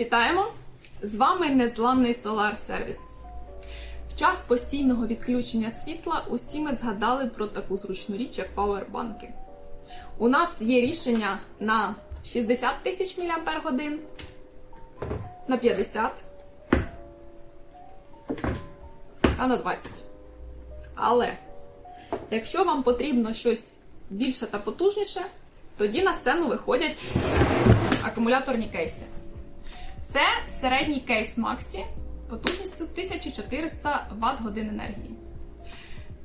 Вітаємо! З вами незламний Solar Service. В час постійного відключення світла усі ми згадали про таку зручну річ, як пауербанки. У нас є рішення на 60 тисяч мАч, на 50 та на 20. Але якщо вам потрібно щось більше та потужніше, тоді на сцену виходять акумуляторні кейси. Це середній кейс Maxi потужністю 1400 Вт годин енергії.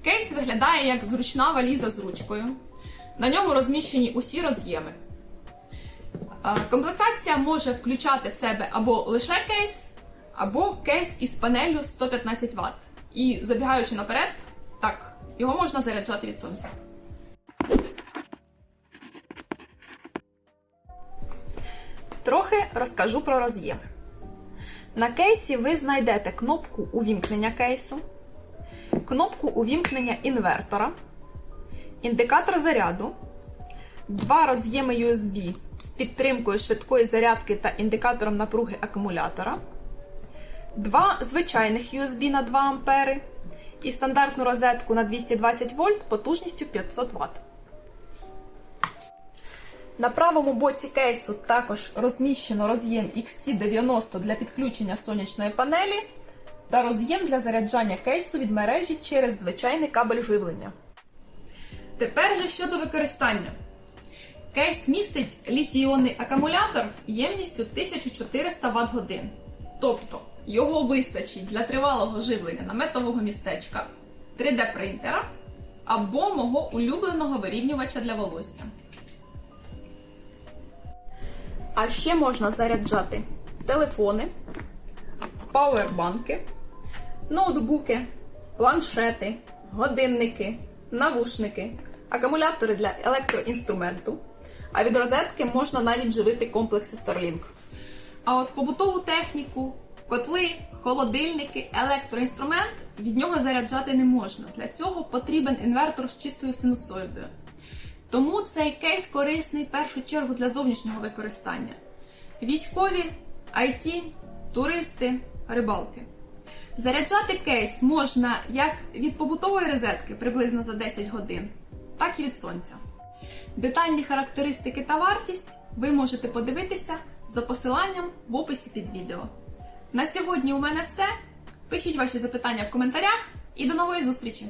Кейс виглядає як зручна валіза з ручкою. На ньому розміщені усі роз'єми. Комплектація може включати в себе або лише кейс, або кейс із панелью 115 Вт. І забігаючи наперед, так, його можна заряджати від сонця. Трохи розкажу про роз'єми. На кейсі ви знайдете кнопку увімкнення кейсу, кнопку увімкнення інвертора, індикатор заряду, два роз'єми USB з підтримкою швидкої зарядки та індикатором напруги акумулятора, два звичайних USB на 2 А і стандартну розетку на 220 вольт потужністю 500 Вт. На правому боці кейсу також розміщено роз'єм XT90 для підключення сонячної панелі та роз'єм для заряджання кейсу від мережі через звичайний кабель живлення. Тепер же щодо використання. Кейс містить літій-іонний акумулятор ємністю 1400 Вт годин. Тобто його вистачить для тривалого живлення наметового містечка 3D принтера або мого улюбленого вирівнювача для волосся. А ще можна заряджати телефони, пауербанки, ноутбуки, планшети, годинники, навушники, акумулятори для електроінструменту. А від розетки можна навіть живити комплекси Starlink. А от побутову техніку, котли, холодильники, електроінструмент від нього заряджати не можна. Для цього потрібен інвертор з чистою синусоїдою. Тому цей кейс корисний в першу чергу для зовнішнього використання. Військові, IT, туристи, рибалки. Заряджати кейс можна як від побутової розетки приблизно за 10 годин, так і від сонця. Детальні характеристики та вартість ви можете подивитися за посиланням в описі під відео. На сьогодні у мене все. Пишіть ваші запитання в коментарях і до нової зустрічі!